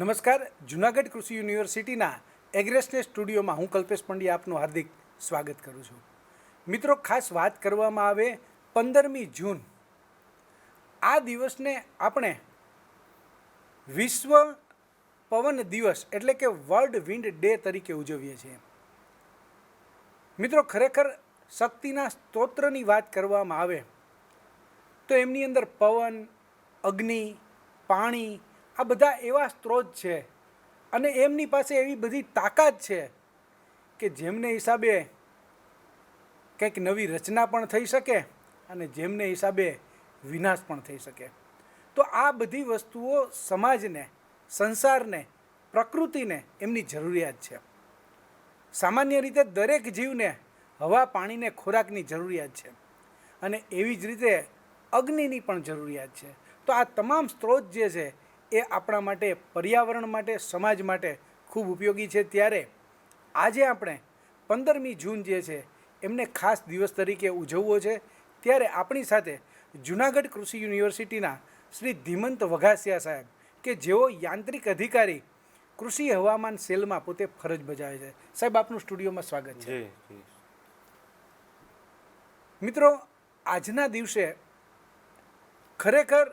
નમસ્કાર, જુનાગઢ કૃષિ યુનિવર્સિટીના એગ્રેસને સ્ટુડિયોમાં હું કલ્પેશ પંડ્યા આપનું હાર્દિક સ્વાગત કરું છું. મિત્રો, ખાસ વાત કરવામાં આવે પંદરમી જૂન. આ દિવસને આપણે વિશ્વ પવન દિવસ એટલે કે વર્લ્ડ વિન્ડ ડે તરીકે ઉજવીએ છીએ. મિત્રો, ખરેખર શક્તિના સ્તોત્રની વાત કરવામાં આવે તો એમની અંદર પવન, અગ્નિ, પાણી આ બધા એવા સ્ત્રોત છે અને એમની પાસે એવી બધી તાકાત છે કે જેમને હિસાબે કંઈક નવી રચના પણ થઈ શકે અને જેમને હિસાબે વિનાશ પણ થઈ શકે. તો આ બધી વસ્તુઓ સમાજને, સંસારને, પ્રકૃતિને એમની જરૂરિયાત છે. સામાન્ય રીતે દરેક જીવને હવા પાણીને ખોરાકની જરૂરિયાત છે અને એવી જ રીતે અગ્નિની પણ જરૂરિયાત છે. તો આ તમામ સ્ત્રોત જે છે એ આપણા માટે પર્યાવરણ માટે સમાજ માટે ખૂબ ઉપયોગી છે. ત્યારે આજે આપણે પંદરમી જૂન જે છે એમને ખાસ દિવસ તરીકે ઉજવવો છે. ત્યારે આપણી સાથે જુનાગઢ કૃષિ યુનિવર્સિટીના શ્રી ધીમંત વઘાસિયા સાહેબ કે જેઓ યાંત્રિક અધિકારી કૃષિ હવામાન સેલમાં પોતે ફરજ બજાવે છે. સાહેબ આપનું સ્ટુડિયોમાં સ્વાગત છે. મિત્રો આજના દિવસે ખરેખર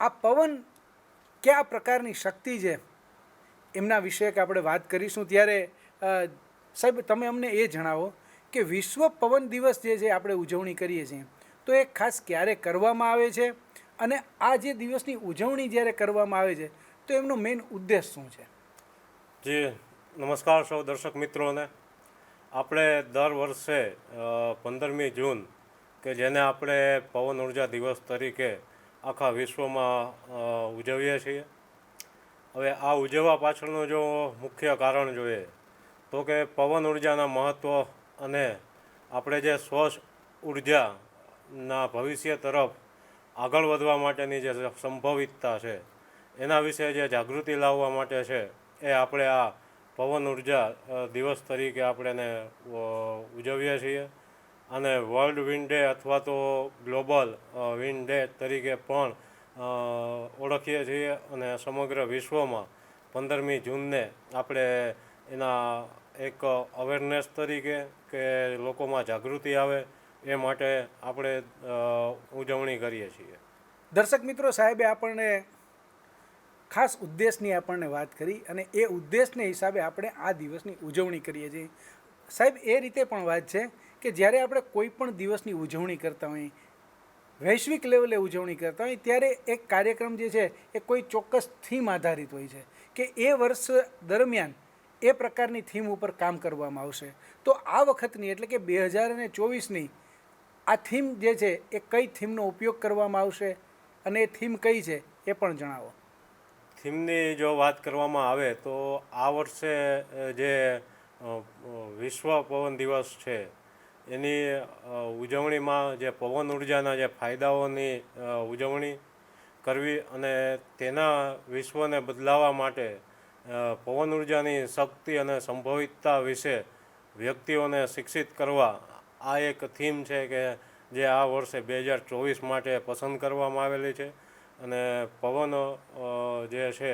આ પવન કયા પ્રકારની શક્તિ છે એમના વિશે કે આપણે વાત કરીશું. ત્યારે સાહેબ, તમે અમને એ જણાવો કે વિશ્વ પવન દિવસ જે છે આપણે ઉજવણી કરીએ છીએ, તો એ ખાસ ક્યારે કરવામાં આવે છે? અને આ જે દિવસની ઉજવણી જ્યારે કરવામાં આવે છે, તો એમનો મેઇન ઉદ્દેશ શું છે? જી, નમસ્કાર સૌ દર્શક મિત્રોને. આપણે દર વર્ષે પંદરમી જૂન, કે જેને આપણે પવન ઊર્જા દિવસ તરીકે આખા વિશ્વમાં ઉજવીએ છીએ. હવે આ ઉજવવા પાછળનું જો મુખ્ય કારણ જોઈએ, તો કે પવન ઉર્જાના મહત્ત્વ અને આપણે જે સ્વચ્છ ઉર્જાના ભવિષ્ય તરફ આગળ વધવા માટેની જે સંભવિતતા છે, એના વિશે જે જાગૃતિ લાવવા માટે છે, એ આપણે આ પવન ઊર્જા દિવસ તરીકે આપણે એને ઉજવીએ છીએ. અને વર્લ્ડ વિન્ડ ડે અથવા તો ગ્લોબલ વિન્ડ ડે તરીકે પણ ઓળખીએ છીએ અને સમગ્ર વિશ્વમાં પંદરમી જૂનને આપણે એના એક અવેરનેસ તરીકે કે લોકોમાં જાગૃતિ આવે એ માટે આપણે ઉજવણી કરીએ છીએ. દર્શક મિત્રો, સાહેબે આપણને ખાસ ઉદ્દેશની આપણને વાત કરી અને એ ઉદ્દેશને હિસાબે આપણે આ દિવસની ઉજવણી કરીએ છીએ. સાહેબ, એ રીતે પણ વાત છે કે જ્યારે આપણે કોઈ પણ દિવસની ઉજવણી કરતા હોઈએ વૈશ્વિક લેવલે ઉજવણી કરતા હોય, ત્યારે એક કાર્યક્રમ જે છે એ કોઈ ચોક્કસ થીમ આધારિત હોય છે કે એ વર્ષ દરમિયાન એ પ્રકારની થીમ ઉપર કામ કરવામાં આવશે. તો આ વખતની એટલે કે બે હજાર અને ચોવીસની આ થીમ જે છે એ કઈ થીમનો ઉપયોગ કરવામાં આવશે અને એ થીમ કઈ છે એ પણ જણાવો. થીમની જો વાત કરવામાં આવે તો આ વર્ષે જે વિશ્વ પવન દિવસ છે એની ઉજવણીમાં જે પવન ઉર્જાના જે ફાયદાઓની ઉજવણી કરવી અને તેના વિશ્વને બદલાવવા માટે પવન ઉર્જાની શક્તિ અને સંભવિતતા વિશે વ્યક્તિઓને શિક્ષિત કરવા, આ એક થીમ છે કે જે આ વર્ષે બે હજાર ચોવીસ માટે પસંદ કરવામાં આવેલી છે. અને પવન જે છે,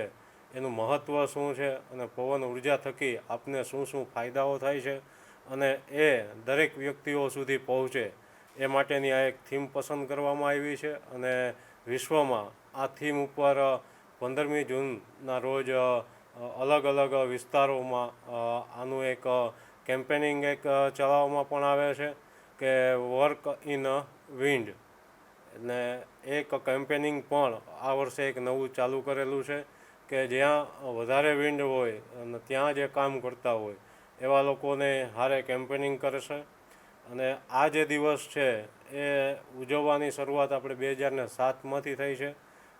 એનું મહત્ત્વ શું છે અને પવન ઊર્જા થકી આપને શું શું ફાયદાઓ થાય છે? અને એ દરેક વ્યક્તિઓ સુધી પહોંચે એ માટેની આ એક થીમ પસંદ કરવામાં આવી છે અને વિશ્વમાં આ થીમ ઉપર પંદરમી જૂનના રોજ અલગ અલગ વિસ્તારોમાં આનું એક કેમ્પેનિંગ એક ચલાવવામાં પણ આવે છે કે વર્ક ઇન વિન્ડ. ને એક કેમ્પેનિંગ પણ આ વર્ષે એક નવું ચાલુ કરેલું છે કે જ્યાં વધારે વિન્ડ હોય અને ત્યાં જે કામ કરતા હોય. એવા લોકોને હારે કેમ્પેનિંગ કરશે અને આ જે દિવસ છે, એ ઉજવવાની શરૂઆત આપણે બે હજારને સાતમાંથી થઈ છે,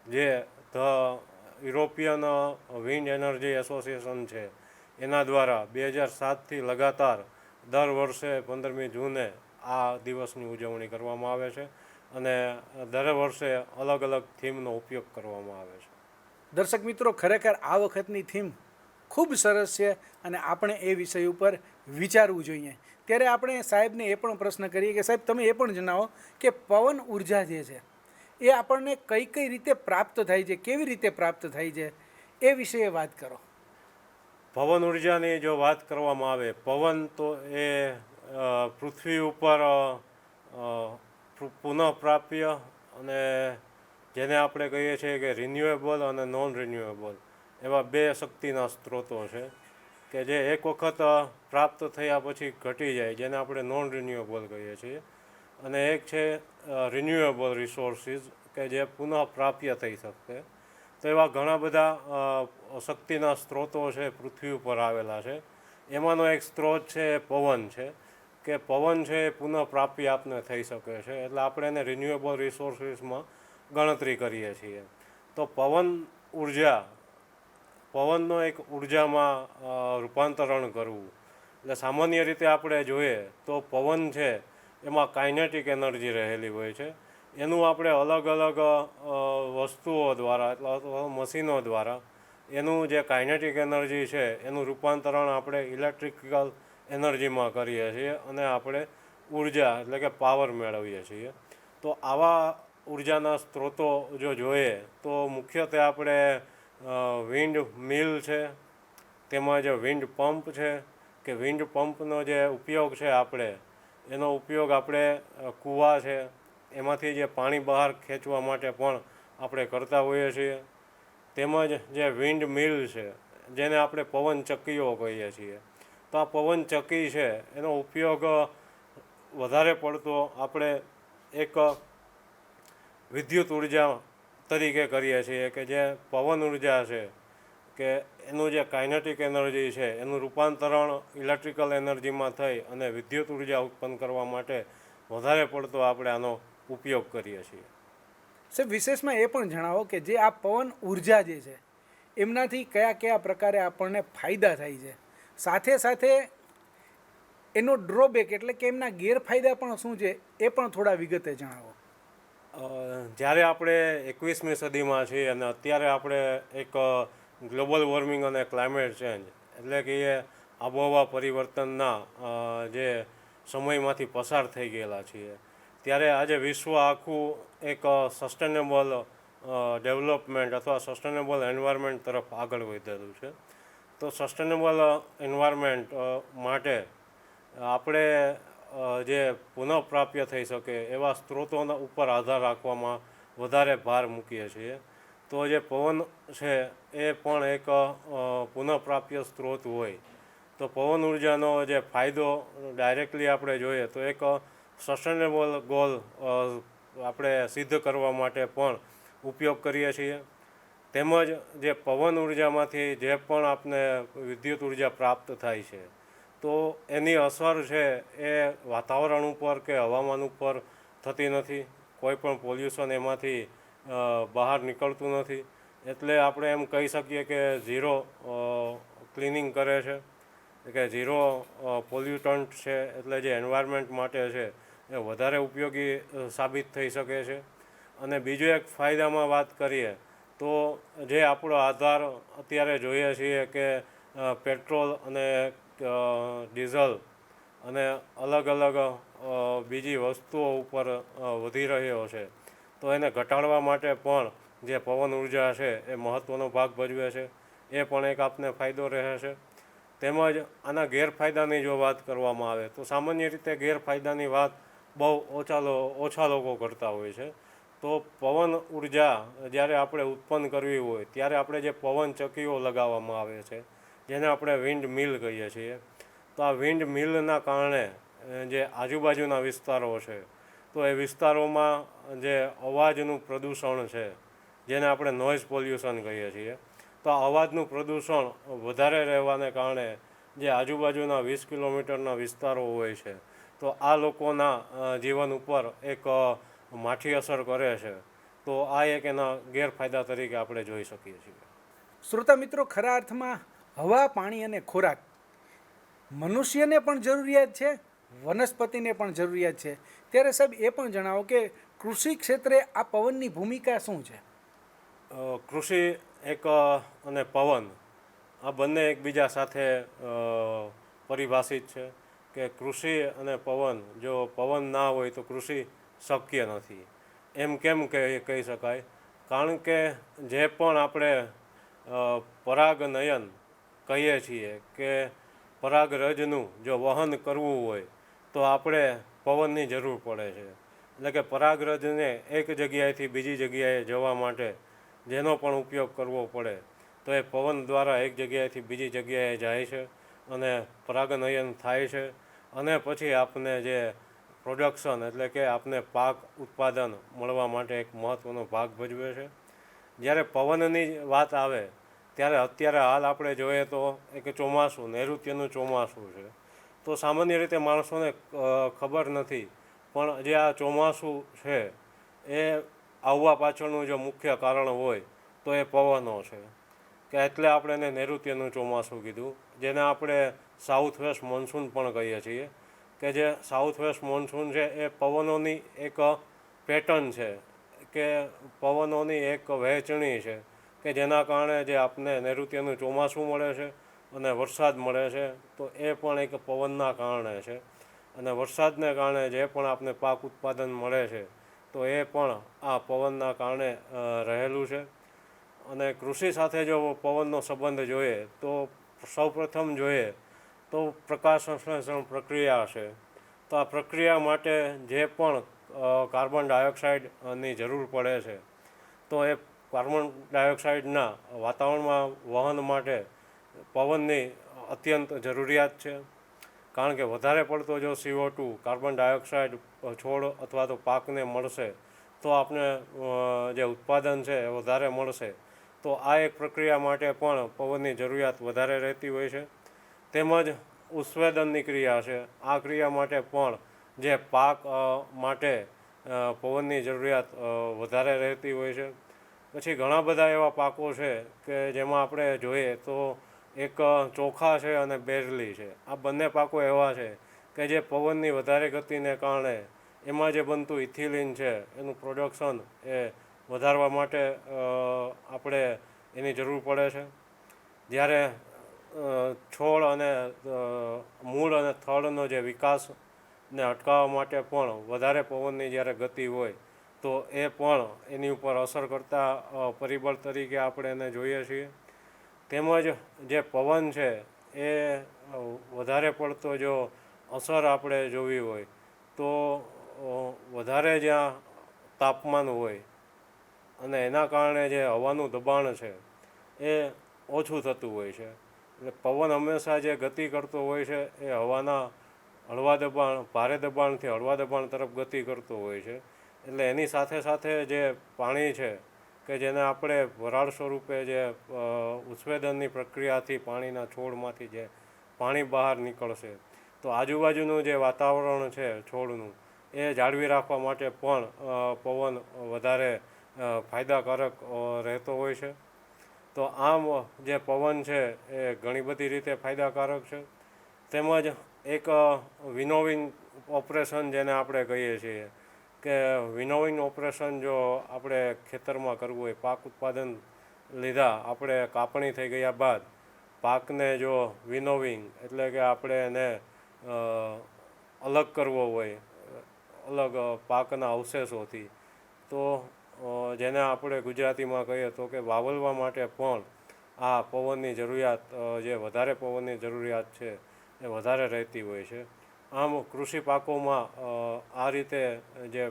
જે the European wind energy association છે. એના દ્વારા બે હજાર સાતથી લગાતાર દર વર્ષે પંદરમી જૂને આ દિવસની ઉજવણી કરવામાં આવે છે અને દર વર્ષે અલગ અલગ થીમનો ઉપયોગ કરવામાં આવે છે. દર્શક મિત્રો, ખરેખર આ વખતની થીમ ખૂબ સરસ છે અને આપણે એ વિષય ઉપર વિચારવું જોઈએ. ત્યારે આપણે સાહેબને એ પણ પ્રશ્ન કરીએ કે, સાહેબ, તમે એ પણ જણાવો કે પવન ઊર્જા જે છે, એ આપણને કઈ કઈ રીતે પ્રાપ્ત થાય છે, કેવી રીતે પ્રાપ્ત થાય છે, એ વિશે વાત કરો. પવન ઉર્જાની જો વાત કરવામાં આવે, પવન તો એ પૃથ્વી ઉપર પુનઃપ્રાપ્ય અને જેને આપણે કહીએ છીએ કે રિન્યુએબલ અને નોન રિન્યુએબલ એવા બે શક્તિના સ્ત્રોતો છે કે જે એક વખત પ્રાપ્ત થયા પછી ઘટી જાય, જેને આપણે નોન રિન્યુએબલ કહીએ છીએ. અને એક છે રિન્યુએબલ રિસોર્સિસ કે જે પુનઃ પ્રાપ્ય થઈ શકે તો એવા ઘણા બધા શક્તિના સ્ત્રોતો છે, પૃથ્વી ઉપર આવેલા છે. એમાંનો એક સ્ત્રોત છે એ પવન છે, કે પવન છે એ પુનઃ પ્રાપ્ય આપને થઈ શકે છે. એટલે આપણે એને રિન્યુએબલ રિસોર્સિસમાં ગણતરી કરીએ છીએ. તો પવન ઊર્જા પવનનો એક ઉર્જામાં રૂપાંતરણ કરવું. એટલે સામાન્ય રીતે આપણે જોઈએ તો પવન છે એમાં કાઇનેટિક એનર્જી રહેલી હોય છે. એનું આપણે અલગ અલગ વસ્તુઓ દ્વારા અથવા મશીનો દ્વારા એનું જે કાઇનેટિક એનર્જી છે એનું રૂપાંતરણ આપણે ઇલેક્ટ્રિકલ એનર્જીમાં કરીએ છીએ અને આપણે ઊર્જા એટલે કે પાવર મેળવીએ છીએ. તો આવા ઉર્જાના સ્ત્રોતો જો જોઈએ તો મુખ્યત્વે આપણે વિન્ડ મિલ છે. તેમજ વિન્ડ પંપ છે, કે વિન્ડ પંપનો જે ઉપયોગ છે આપણે, એનો ઉપયોગ આપણે કૂવા છે, એમાંથી જે પાણી બહાર ખેંચવા માટે પણ આપણે કરતા હોઈએ છીએ. તેમજ જે વિન્ડ મિલ છે, જેને આપણે પવન ચક્કીઓ કહીએ છીએ. તો આ પવન ચક્કી છે, એનો ઉપયોગ વધારે પડતો આપણે એક વિદ્યુત ઊર્જા તરીકે કરીએ છીએ કે જે પવન ઊર્જા છે, કે એનું જે કાઇનેટિક એનર્જી છે, એનું રૂપાંતરણ ઇલેક્ટ્રિકલ એનર્જીમાં થઈ અને વિદ્યુત ઊર્જા ઉત્પન્ન કરવા માટે વધારે પડતો આપણે આનો ઉપયોગ કરીએ છીએ. સાહેબ, વિશેષમાં એ પણ જણાવો કે જે આ પવન ઊર્જા જે છે, એમનાથી કયા કયા પ્રકારે આપણને ફાયદા થાય છે? સાથે સાથે એનો ડ્રોબેક એટલે કે એમના ગેરફાયદા પણ શું છે, એ પણ થોડા વિગતે જણાવો. જ્યારે આપણે એકવીસમી સદીમાં છીએ અને અત્યારે આપણે એક ગ્લોબલ વોર્મિંગ અને ક્લાઇમેટ ચેન્જ, એટલે કે એ આબોહવા પરિવર્તનના જે સમયમાંથી પસાર થઈ ગયેલા છીએ, ત્યારે આજે વિશ્વ આખું એક સસ્ટેનેબલ ડેવલપમેન્ટ અથવા સસ્ટેનેબલ એન્વાયરમેન્ટ તરફ આગળ વધેલું છે. તો સસ્ટેનેબલ એન્વાયરમેન્ટ માટે આપણે જે પુનઃપ્રાપ્ય થઈ શકે એવા સ્ત્રોતોના ઉપર આધાર રાખવામાં વધારે ભાર મૂકીએ છીએ. તો જે પવન છે એ પણ એક પુનઃપ્રાપ્ય સ્ત્રોત હોય. તો પવન ઉર્જાનો જે ફાયદો ડાયરેક્ટલી આપણે જોઈએ તો એક સસ્ટેનેબલ ગોલ આપણે સિદ્ધ કરવા માટે પણ ઉપયોગ કરીએ છીએ. તેમજ જે પવન ઉર્જામાંથી જે પણ આપને વિદ્યુત ઊર્જા પ્રાપ્ત થાય છે. તો એની અસર છે એ વાતાવરણ ઉપર કે હવામાન ઉપર થતી નથી. કોઈ પણ પોલ્યુશન એમાંથી બહાર નીકળતું નથી. એટલે આપણે એમ કહી શકીએ કે ઝીરો ક્લિનિંગ કરે છે. કે ઝીરો પોલ્યુટન્ટ છે. એટલે જે એન્વાયરમેન્ટ માટે છે એ વધારે ઉપયોગી સાબિત થઈ શકે છે. અને બીજું એક ફાયદામાં વાત કરીએ તો જે આપણો આધાર અત્યારે જોઈએ છીએ કે પેટ્રોલ અને ડીઝલ અને અલગ અલગ બીજી વસ્તુઓ ઉપર વધી રહ્યો છે. તો એને ઘટાડવા માટે પણ જે પવન ઊર્જા છે એ મહત્ત્વનો ભાગ ભજવે છે. એ પણ એક આપને ફાયદો રહે છે. તેમજ આના ગેરફાયદાની જો વાત કરવામાં આવે, તો સામાન્ય રીતે ગેરફાયદાની વાત બહુ ઓછા લો- ઓછા લોકો કરતા હોય છે. તો પવન ઊર્જા જ્યારે આપણે ઉત્પન્ન કરવી હોય, ત્યારે આપણે જે પવન ચક્કીઓ લગાવવામાં આવે છે જેને આપણે વિન્ડ મિલ કહીએ છીએ. તો આ વિન્ડ મિલના કારણે જે આજુબાજુના વિસ્તારો છે, તો એ વિસ્તારોમાં જે અવાજનું પ્રદૂષણ છે, જેને આપણે નોઇઝ પોલ્યુશન કહીએ છીએ, તો આ અવાજનું પ્રદૂષણ વધારે રહેવાને કારણે જે આજુબાજુના વીસ કિલોમીટરના વિસ્તારો હોય છે, તો આ લોકોના જીવન ઉપર એક માઠી અસર કરે છે. તો આ એક એના ગેરફાયદા તરીકે આપણે જોઈ શકીએ છીએ. શ્રોતા મિત્રો, ખરા અર્થમાં હવા, પાણી અને ખોરાક. મનુષ્યને પણ જરૂરિયાત છે, વનસ્પતિને પણ જરૂરિયાત છે. ત્યારે સાહેબ એ પણ જણાવો કે કૃષિ ક્ષેત્રે આ પવનની ભૂમિકા શું છે? કૃષિ એક અને પવન આ બંને એકબીજા સાથે પરિભાષિત છે કે કૃષિ અને પવન, જો પવન ના હોય તો કૃષિ શક્ય નથી. એમ કેમ કહી શકાય? કારણ કે જે પણ આપણે પરાગનયન કહીએ છીએ કે પરાગરજનું જો વહન કરવું હોય, તો આપણે પવનની જરૂર પડે છે. એટલે કે પરાગરજને એક જગ્યાએથી બીજી જગ્યાએ જવા માટે જેનો પણ ઉપયોગ કરવો પડે, તો એ પવન દ્વારા એક જગ્યાએથી બીજી જગ્યાએ જાય છે અને પરાગનયન થાય છે. અને પછી આપને જે પ્રોડક્શન એટલે કે આપને પાક ઉત્પાદન મળવા માટે એક મહત્ત્વનો ભાગ ભજવે છે. જ્યારે પવનની વાત આવે ત્યારે અત્યારે હાલ આપણે જોઈએ તો એક ચોમાસું, નૈઋત્યનું ચોમાસું છે. તો સામાન્ય રીતે માણસોને ખબર નથી. પણ જે આ ચોમાસું છે, એ આવવા પાછળનું જો મુખ્ય કારણ હોય, તો એ પવનો છે. કે એટલે આપણે એને નૈઋત્યનું ચોમાસું કીધું. જેને આપણે સાઉથ વેસ્ટ મોન્સૂન પણ કહીએ છીએ. કે જે સાઉથ વેસ્ટ મોન્સૂન છે, એ પવનોની એક પેટર્ન છે. કે પવનોની એક વહેંચણી છે. કે જેના કારણે જે આપને નૈઋત્યનું ચોમાસું મળે છે અને વરસાદ મળે છે, તો એ પણ એક પવનના કારણે છે. અને વરસાદને કારણે જે પણ આપને પાક ઉત્પાદન મળે છે, તો એ પણ આ પવનના કારણે રહેલું છે. અને કૃષિ સાથે જો પવનનો સંબંધ જોઈએ, તો સૌપ્રથમ જોઈએ, તો પ્રકાશ સંશ્લેષણ પ્રક્રિયા છે. તો આ પ્રક્રિયા માટે જે પણ કાર્બન ડાયોક્સાઇડની જરૂર પડે છે, તો એ કાર્બન ડાયોક્સાઇડના વાતાવરણમાં વહન માટે પવનની અત્યંત જરૂરિયાત છે. કારણ કે વધારે પડતો જો સીઓ ટુ કાર્બન ડાયોક્સાઇડ છોડ અથવા તો પાકને મળશે, તો આપણે જે ઉત્પાદન છે એ વધારે મળશે. તો આ એક પ્રક્રિયા માટે પણ પવનની જરૂરિયાત વધારે રહેતી હોય છે. તેમજ ઉત્સવેદનની ક્રિયા છે. આ ક્રિયા માટે પણ જે પાક માટે પવનની જરૂરિયાત વધારે રહેતી હોય છે. પછી ઘણા બધા એવા પાકો છે કે જેમાં આપણે જોઈએ તો એક ચોખા છે અને બેરલી છે. આ બંને પાકો એવા છે કે જે પવનની વધારે ગતિને કારણે એમાં જે બનતું ઇથિલિન છે એનું પ્રોડક્શન એ વધારવા માટે આપણે એની જરૂર પડે છે. જ્યારે છોડ અને મૂળ અને થડનો જે વિકાસ ને અટકાવવા માટે પણ વધારે પવનની જ્યારે ગતિ હોય તો એ પણ એની ઉપર અસર કરતા પરિબળ તરીકે આપણે એને જોઈએ છીએ. તેમજ જે પવન છે, એ વધારે પડતો જો અસર આપણે જોવી હોય, તો વધારે જ્યાં તાપમાન હોય અને એના કારણે જે હવાનું દબાણ છે, એ ઓછું થતું હોય છે. એટલે પવન હંમેશા જે ગતિ કરતો હોય છે, એ હવાના હળવા દબાણ, ભારે દબાણથી હળવા દબાણ તરફ ગતિ કરતો હોય છે. એટલે એની સાથે સાથે જે પાણી છે કે જેને આપણે વરાળ સ્વરૂપે જે ઉત્સવેદનની પ્રક્રિયાથી પાણીના છોડમાંથી જે પાણી બહાર નીકળશે, તો આજુબાજુનું જે વાતાવરણ છે છોડનું, એ જાળવી રાખવા માટે પણ પવન વધારે ફાયદાકારક રહેતો હોય છે. તો આમ જે પવન છે એ ઘણી બધી રીતે ફાયદાકારક છે. તેમજ એક વિનોવિંગ ઓપરેશન જેને આપણે કહીએ છીએ કે વિનોવિંગ ઓપરેશન જો આપણે ખેતરમાં કરવું હોય, પાક ઉત્પાદન લીધા, આપણે કાપણી થઈ ગયા બાદ પાકને જો વિનોવિંગ એટલે કે આપણે એને અલગ કરવો હોય, અલગ પાકના અવશેષોથી, તો જેને આપણે ગુજરાતીમાં કહીએ તો કે વાવલવા માટે પણ આ પવનની જરૂરિયાત જે વધારે પવનની જરૂરિયાત છે, એ વધારે રહેતી હોય છે. આમ કૃષિ પાકોમાં આ રીતે જે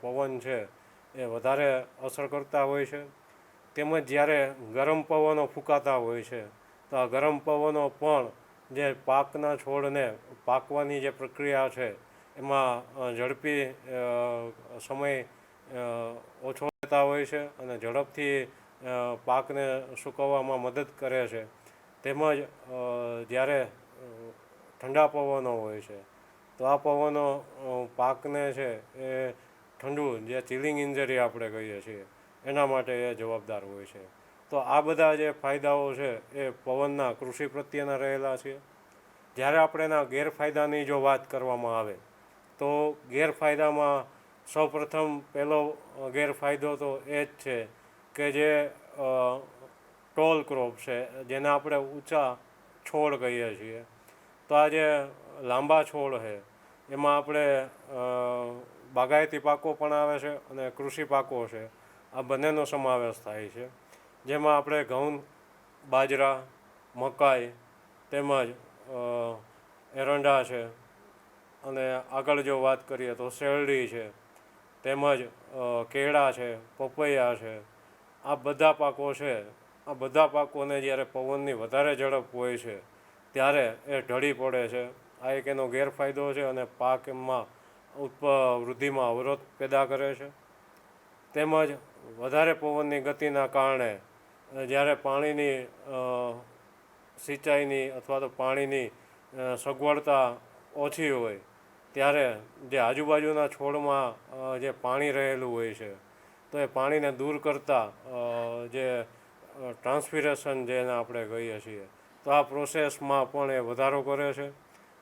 પવન છે એ વધારે અસર કરતા હોય છે. તેમજ જ્યારે ગરમ પવનો ફૂંકાતા હોય છે, તો આ ગરમ પવનો પણ જે પાકના છોડને પાકવાની જે પ્રક્રિયા છે, એમાં ઝડપી સમય ઓછો લેતા હોય છે અને ઝડપથી પાકને સુકવવામાં મદદ કરે છે. તેમજ જ્યારે ઠંડા પવનો હોય છે તો આ પવનો પાકને છે એ ઠંડુ, જે ચિલિંગ ઇન્જરી આપણે કહીએ છીએ, એના માટે એ જવાબદાર હોય છે. તો આ બધા જે ફાયદાઓ છે એ પવનના, કૃષિ પ્રત્યેના રહેલા છે. જ્યારે આપણે એના ગેરફાયદાની જો વાત કરવામાં આવે, તો ગેરફાયદામાં સૌપ્રથમ પહેલો ગેરફાયદો તો એ જ છે કે જે ટોલ ક્રોપ છે, જેને આપણે ઊંચા છોડ કહીએ છીએ. તો આ જે લાંબા છોડ છે એમાં આપણે બાગાયતી પાકો પણ આવે છે અને કૃષિ પાકો છે. આ બંનેનો સમાવેશ થાય છે. જેમાં આપણે ઘઉં, બાજરા, મકાઈ તેમજ એરંડા છે. અને આગળ જો વાત કરીએ તો શેરડી છે. તેમજ કેળા છે, પપૈયા છે. આ બધા પાકો છે. આ બધા પાકોને જ્યારે પવનની વધારે ઝડપ હોય છે, ત્યારે એ ઢળી પડે છે. આ એક એનો ગેરફાયદો છે અને પાકમાં ઉત્પ, વૃદ્ધિમાં અવરોધ પેદા કરે છે. તેમજ વધારે પવનની ગતિના કારણે જ્યારે પાણીની સિંચાઈની અથવા તો પાણીની સગવડતા ઓછી હોય, ત્યારે જે આજુબાજુના છોડમાં જે પાણી રહેલું હોય છે, તો એ પાણીને દૂર કરતાં જે ટ્રાન્સપિરેશન જેને આપણે કહીએ છીએ, તો આ પ્રોસેસમાં પણ એ વધારો કરે છે.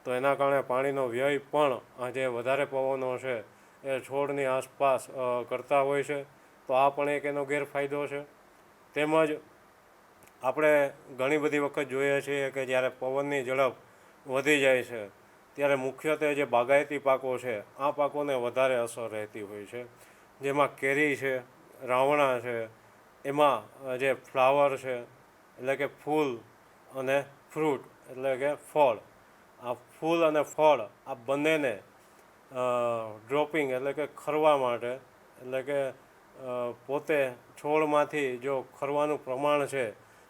તો એના કારણે પાણીનો વ્યય પણ આ જે વધારે પવનો છે એ છોડની આસપાસ કરતા હોય છે. તો આ પણ એક એનો ગેરફાયદો છે. તેમજ આપણે ઘણી બધી વખત જોઈએ છીએ કે જ્યારે પવનની ઝડપ વધી જાય છે, ત્યારે મુખ્યત્વે જે બાગાયતી પાકો છે, આ પાકોને વધારે અસર રહેતી હોય છે. જેમાં કેરી છે, રાવણા છે, એમાં જે ફ્લાવર છે, એટલે કે ફૂલ અને ફ્રૂટ, એટલે કે ફળ આ ફૂલ અને ફળ આ બંનેને ડ્રોપિંગ એટલે કે ખરવા માટે, એટલે કે પોતે છોડમાંથી જો ખરવાનું પ્રમાણ છે,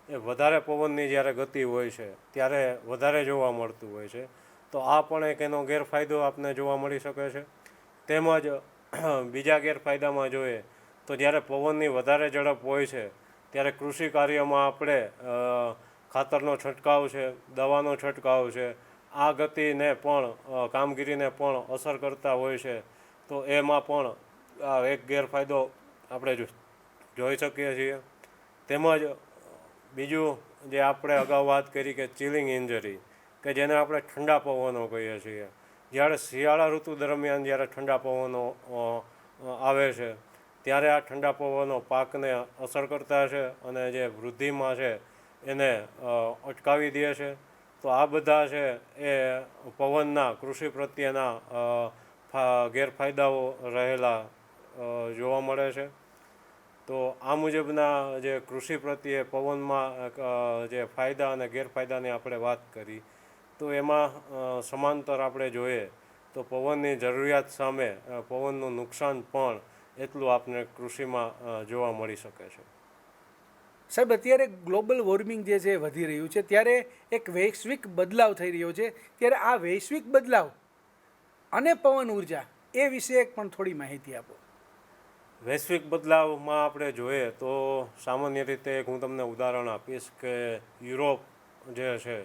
એ વધારે પવનની જ્યારે ગતિ હોય છે, ત્યારે વધારે જોવા મળતું હોય છે. તો આ પણ એક એનો ગેરફાયદો આપને જોવા મળી શકે છે. તેમજ બીજા ગેરફાયદામાં જોઈએ, તો જ્યારે પવનની વધારે ઝડપ હોય છે, ત્યારે કૃષિ કાર્યમાં આપણે ખાતરનો છંટકાવ છે, દવાનો છંટકાવ છે આ ગતિને પણ કામગીરીને પણ અસર કરતા હોય છે, તો એમાં પણ આ એક ગેરફાયદો આપણે જોઈ શકીએ છીએ. તેમજ, બીજું જે આપણે અગાઉ વાત કરી કે ચિલિંગ ઇન્જરી કે જેને આપણે ઠંડા પવનો કહીએ છીએ. જ્યારે શિયાળા ઋતુ દરમિયાન જ્યારે ઠંડા પવનો આવે છે, ત્યારે આ ઠંડા પવનો પાકને અસર કરતા છે અને જે વૃદ્ધિમાં છે એને અટકાવી દે છે. તો આ બધા છે એ પવનના, કૃષિ પ્રત્યેના ગેરફાયદાઓ રહેલા જોવા મળે છે. તો આ મુજબના જે કૃષિ પ્રત્યે પવનમાં જે ફાયદા અને ગેરફાયદાની આપણે વાત કરી, તો એમાં સમાંતર આપણે જોઈએ તો પવનની જરૂરિયાત સામે પવનનું નુકસાન પણ એટલું આપણે કૃષિમાં જોવા મળી શકે છે. સાહેબ, અત્યારે ગ્લોબલ વોર્મિંગ જે છે વધી રહ્યું છે. ત્યારે એક વૈશ્વિક બદલાવ થઈ રહ્યો છે. ત્યારે આ વૈશ્વિક બદલાવ અને પવન ઊર્જા એ વિશે પણ થોડી માહિતી આપો. વૈશ્વિક બદલાવમાં આપણે જોઈએ તો સામાન્ય રીતે એક હું તમને ઉદાહરણ આપીશ કે યુરોપ જે છે,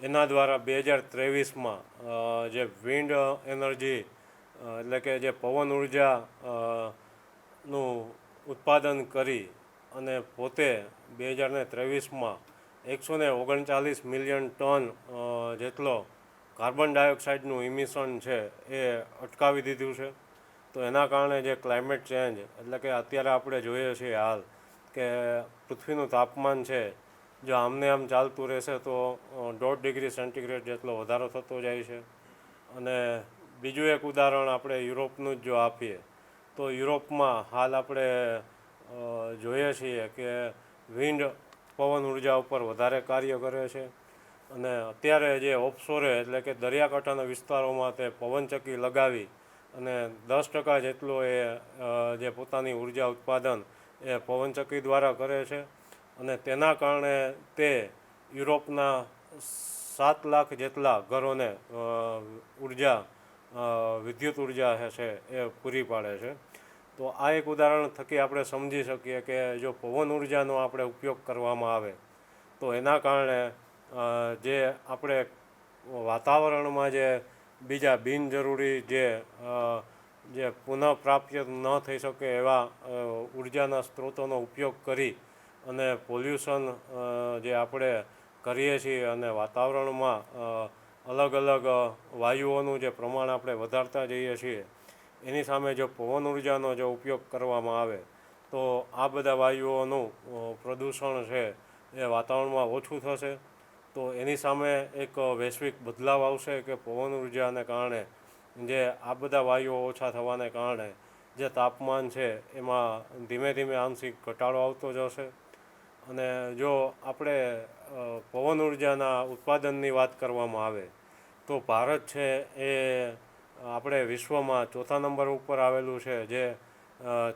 એના દ્વારા બે હજાર ત્રેવીસમાં જે વિન્ડ એનર્જી એટલે કે જે પવન ઊર્જા નું ઉત્પાદન કરી અને પોતે બે હજાર ને ત્રેવીસમાં એકસો ને ઓગણચાલીસ મિલિયન ટન જેટલો કાર્બન ડાયોક્સાઇડનું ઇમિશન છે એ અટકાવી દીધું છે. તો એના કારણે જે ક્લાઇમેટ ચેન્જ, એટલે કે અત્યારે આપણે જોઈએ છીએ હાલ કે પૃથ્વીનું તાપમાન છે, જો આમને આમ ચાલતું રહેશે તો દોઢ ડિગ્રી સેન્ટીગ્રેડ જેટલો વધારો થતો જાય છે. અને બીજું એક ઉદાહરણ આપણે યુરોપનું જ જો આપીએ, તો યુરોપમાં હાલ આપણે જોઈએ છીએ કે વિન્ડ પવન ઊર્જા ઉપર વધારે કાર્ય કરે છે. અને અત્યારે જે ઓફશોરે એટલે કે દરિયાકાંઠાના વિસ્તારોમાં તે પવનચક્કી લગાવી અને દસ ટકા જેટલો એ જે પોતાની ઊર્જા ઉત્પાદન એ પવનચક્કી દ્વારા કરે છે. અને તેના કારણે તે યુરોપના સાત લાખ જેટલા ઘરોને ઊર્જા વિદ્યુત ઊર્જા છે એ પૂરી પાડે છે. તો આ એક ઉદાહરણ થકી આપણે સમજી શકીએ કે જો પવન ઉર્જાનો આપણે ઉપયોગ કરવામાં આવે, તો એના કારણે જે આપણે વાતાવરણમાં જે બીજા બિનજરૂરી જે જે પુનઃપ્રાપ્ય ન થઈ શકે એવા ઉર્જાના સ્ત્રોતોનો ઉપયોગ કરી અને પોલ્યુશન જે આપણે કરીએ છીએ અને વાતાવરણમાં અલગ અલગ વાયુઓનું જે પ્રમાણ આપણે વધારતા જઈએ છીએ એની સામે જો પવન ઉર્જાનો જો ઉપયોગ કરવામાં આવે, તો આ બધા વાયુઓનું પ્રદૂષણ છે એ વાતાવરણમાં ઓછું થશે. તો એની સામે એક વૈશ્વિક બદલાવ આવશે કે પવન ઉર્જાને કારણે, જે આ બધા વાયુઓ ઓછા થવાને કારણે જે તાપમાન છે એમાં ધીમે ધીમે આંશિક ઘટાડો આવતો જશે. અને જો આપણે પવન ઉર્જાના ઉત્પાદનની વાત કરવામાં આવે, તો ભારત છે એ આપણે વિશ્વમાં ચોથા નંબર ઉપર આવેલું છે જે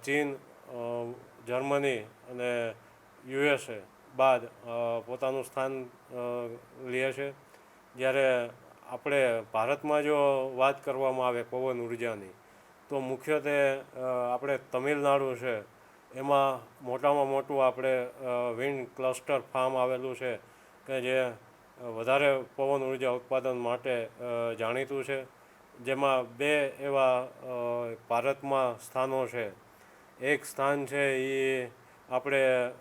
ચીન જર્મની અને યુએસએ બાદ પોતાનું સ્થાન લે છે. જ્યારે આપણે ભારતમાં જો વાત કરવામાં આવે પવન ઉર્જાની, તો મુખ્યત્વે આપણે તમિલનાડુ છે. એમાં મોટામાં મોટું આપણે વિન્ડ ક્લસ્ટર ફાર્મ આવેલું છે કે જે વધારે પવન ઊર્જા ઉત્પાદન માટે જાણીતું છે. જેમાં બે એવા ભારતમાં સ્થાનો છે. એક સ્થાન છે એ આપણે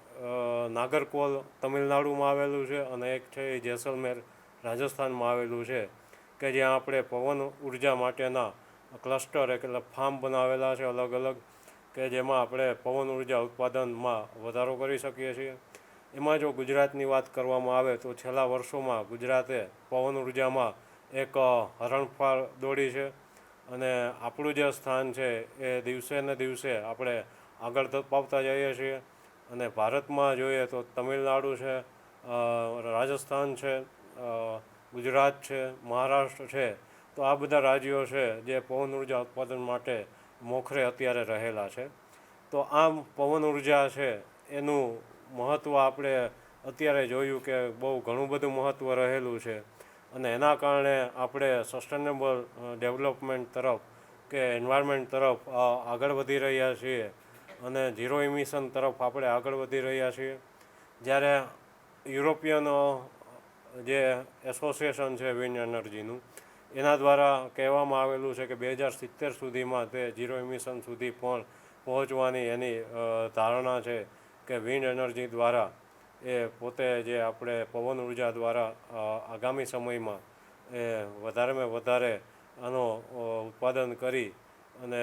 નાગરકોલ તમિલનાડુમાં આવેલું છે અને એક છે એ જેસલમેર રાજસ્થાનમાં આવેલું છે. કે જ્યાં આપણે પવન ઊર્જા માટેના ક્લસ્ટર એટલે ફાર્મ બનાવેલા છે અલગ અલગ, કે જેમાં આપણે પવન ઊર્જા ઉત્પાદનમાં વધારો કરી શકીએ છીએ. એમાં જો ગુજરાતની વાત કરવામાં આવે તો છેલ્લા વર્ષોમાં ગુજરાતે પવન ઉર્જામાં એક હરણફાળ દોડી છે અને આપણું જે સ્થાન છે એ દિવસે ને દિવસે આપણે આગળ ધપાવતા જઈએ છીએ અને ભારતમાં જોઈએ તો તમિલનાડુ છે રાજસ્થાન છે ગુજરાત છે, મહારાષ્ટ્ર છે, તો આ બધા રાજ્યો છે જે પવન ઊર્જા ઉત્પાદન માટે મોખરે અત્યારે રહેલા છે. તો આમ પવન ઊર્જા છે એનું મહત્ત્વ આપણે અત્યારે જોયું કે બહુ ઘણું બધું મહત્ત્વ રહેલું છે. અને એના કારણે આપણે સસ્ટેનેબલ ડેવલપમેન્ટ તરફ કે એન્વાયરમેન્ટ તરફ આગળ વધી રહ્યા છીએ અને ઝીરો ઇમિશન તરફ આપણે આગળ વધી રહ્યા છીએ. જ્યારે યુરોપિયન જે એસોસિએશન છે વિન્ડ એનર્જીનું એના દ્વારા કહેવામાં આવેલું છે કે બે હજાર સિત્તેર સુધીમાં તે ઝીરો ઇમિશન સુધી પણ પહોંચવાની એની ધારણા છે કે વિન્ડ એનર્જી દ્વારા એ પોતે જે આપણે પવન ઊર્જા દ્વારા આગામી સમયમાં એ વધારેમાં વધારે આનો ઉત્પાદન કરી અને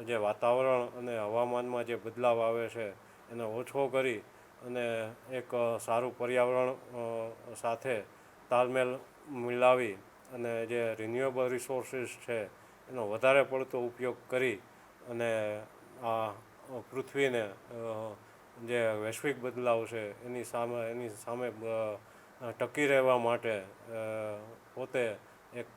જે વાતાવરણ અને હવામાનમાં જે બદલાવ આવે છે એને ઓછો કરી અને એક સારું પર્યાવરણ સાથે તાલમેલ મિલાવી અને જે રિન્યુએબલ રિસોર્સિસ છે એનો વધારે પડતો ઉપયોગ કરી અને આ પૃથ્વીને જે વૈશ્વિક બદલાવ છે, એની સામે એની સામે ટકી રહેવા માટે પોતે એક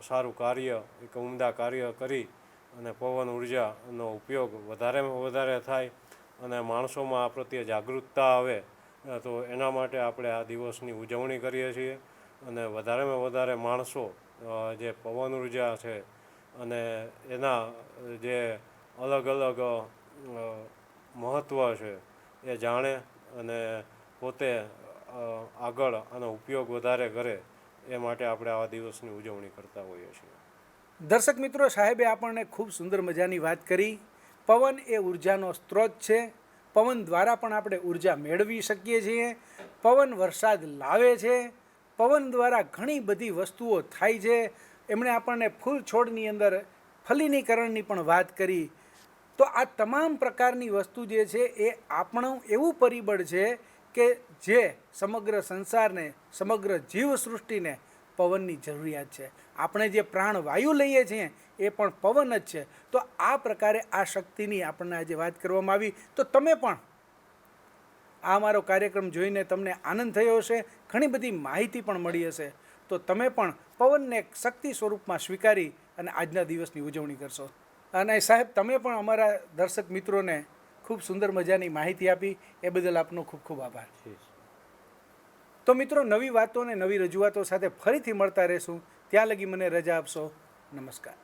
સારું કાર્ય, એક ઉમદા કાર્ય કરી અને પવન ઉર્જાનો ઉપયોગ વધારેમાં વધારે થાય અને માણસોમાં આ પ્રત્યે જાગૃતતા આવે તો એના માટે આપણે આ દિવસની ઉજવણી કરીએ છીએ અને વધારેમાં વધારે માણસો જે પવન ઊર્જા છે અને એના જે અલગ અલગ મહત્ત્વ છે. એ જાણે અને પોતે આગળ આનો ઉપયોગ વધારે કરે એ માટે આપણે આવા દિવસની ઉજવણી કરતા હોઈએ છીએ. દર્શક મિત્રો, સાહેબે આપણને ખૂબ સુંદર મજાની વાત કરી. પવન એ ઉર્જાનો સ્ત્રોત છે. પવન દ્વારા પણ આપણે ઊર્જા મેળવી શકીએ છીએ. પવન વરસાદ લાવે છે. પવન દ્વારા ઘણી બધી વસ્તુઓ થાય છે. એમણે આપણને ફૂલ છોડની અંદર ફલિનીકરણની પણ વાત કરી. તો આ તમામ પ્રકારની વસ્તુ જે છે એ આપણું એવું પરિબળ છે કે જે સમગ્ર સંસારને, સમગ્ર જીવસૃષ્ટિને પવનની જરૂરિયાત છે. આપણે જે પ્રાણવાયુ લઈએ છીએ એ પણ પવન જ છે. તો આ પ્રકારે આ શક્તિની આપણને આજે વાત કરવામાં આવી. તો તમે પણ આ મારો કાર્યક્રમ જોઈને તમને આનંદ થયો હશે, ઘણી બધી માહિતી પણ મળી હશે. તો તમે પણ પવનને એક શક્તિ સ્વરૂપમાં સ્વીકારી અને આજના દિવસની ઉજવણી કરશો. અને સાહેબ તમે પણ અમારા દર્શક મિત્રોને ખૂબ સુંદર મજાની માહિતી આપી. એ બદલ આપનો ખૂબ ખૂબ આભાર. તો મિત્રો નવી વાતો અને નવી રજૂઆતો સાથે ફરીથી મળતા રહેશું. ત્યાં લગી મને રજા આપશો. નમસ્કાર.